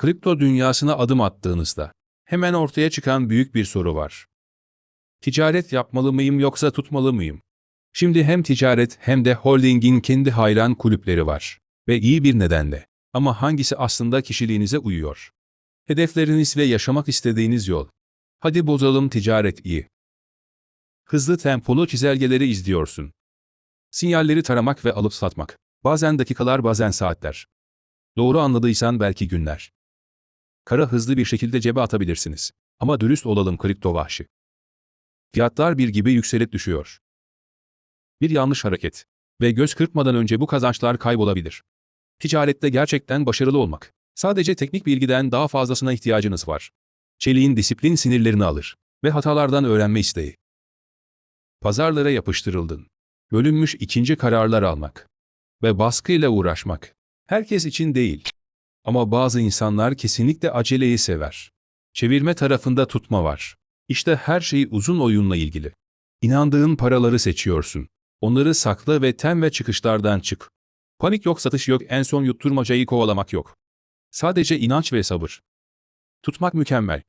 Kripto dünyasına adım attığınızda hemen ortaya çıkan büyük bir soru var. Ticaret yapmalı mıyım yoksa tutmalı mıyım? Şimdi hem ticaret hem de holdingin kendi hayran kulüpleri var ve iyi bir nedenle. Ama hangisi aslında kişiliğinize uyuyor? Hedefleriniz ve yaşamak istediğiniz yol. Hadi bozalım ticaret iyi. Hızlı tempolu çizelgeleri izliyorsun. Sinyalleri taramak ve alıp satmak. Bazen dakikalar bazen saatler. Doğru anladıysan belki günler. Kara hızlı bir şekilde cebe atabilirsiniz. Ama dürüst olalım kripto vahşi. Fiyatlar bir gibi yükselip düşüyor. Bir yanlış hareket. Ve göz kırpmadan önce bu kazançlar kaybolabilir. Ticarette gerçekten başarılı olmak. Sadece teknik bilgiden daha fazlasına ihtiyacınız var. Çeliğin disiplin sinirlerini alır ve hatalardan öğrenme isteği. Pazarlara yapıştırıldın. Bölünmüş ikinci kararlar almak ve baskıyla uğraşmak. Herkes için değil. Ama bazı insanlar kesinlikle aceleyi sever. Çevirme tarafında tutma var. İşte her şey uzun oyunla ilgili. İnandığın paraları seçiyorsun. Onları sakla ve tem ve çıkışlardan çık. Panik yok, satış yok, en son yutturmacayı kovalamak yok. Sadece inanç ve sabır. Tutmak mükemmel.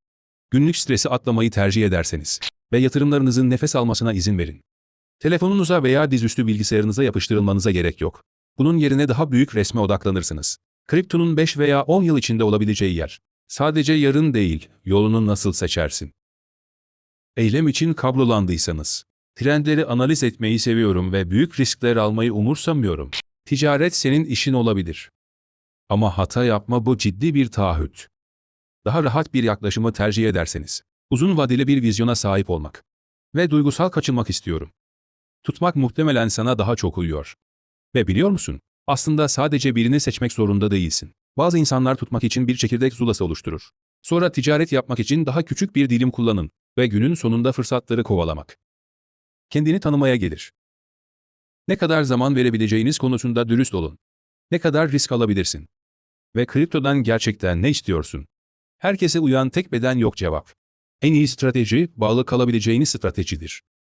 Günlük stresi atlamayı tercih ederseniz ve yatırımlarınızın nefes almasına izin verin. Telefonunuza veya dizüstü bilgisayarınıza yapıştırılmanıza gerek yok. Bunun yerine daha büyük resme odaklanırsınız. Kriptonun 5 veya 10 yıl içinde olabileceği yer. Sadece yarın değil, yolunu nasıl seçersin? Eylem için kablolandıysanız. Trendleri analiz etmeyi seviyorum ve büyük riskler almayı umursamıyorum. Ticaret senin işin olabilir. Ama hata yapma bu ciddi bir taahhüt. Daha rahat bir yaklaşımı tercih ederseniz. Uzun vadeli bir vizyona sahip olmak. Ve duygusal kaçınmak istiyorum. Tutmak muhtemelen sana daha çok uyuyor. Ve biliyor musun? Aslında sadece birini seçmek zorunda değilsin. Bazı insanlar tutmak için bir çekirdek zulası oluşturur. Sonra ticaret yapmak için daha küçük bir dilim kullanın ve günün sonunda fırsatları kovalamak. Kendini tanımaya gelir. Ne kadar zaman verebileceğiniz konusunda dürüst olun. Ne kadar risk alabilirsin? Ve kriptodan gerçekten ne istiyorsun? Herkese uyan tek beden yok cevap. En iyi strateji, bağlı kalabileceğiniz stratejidir.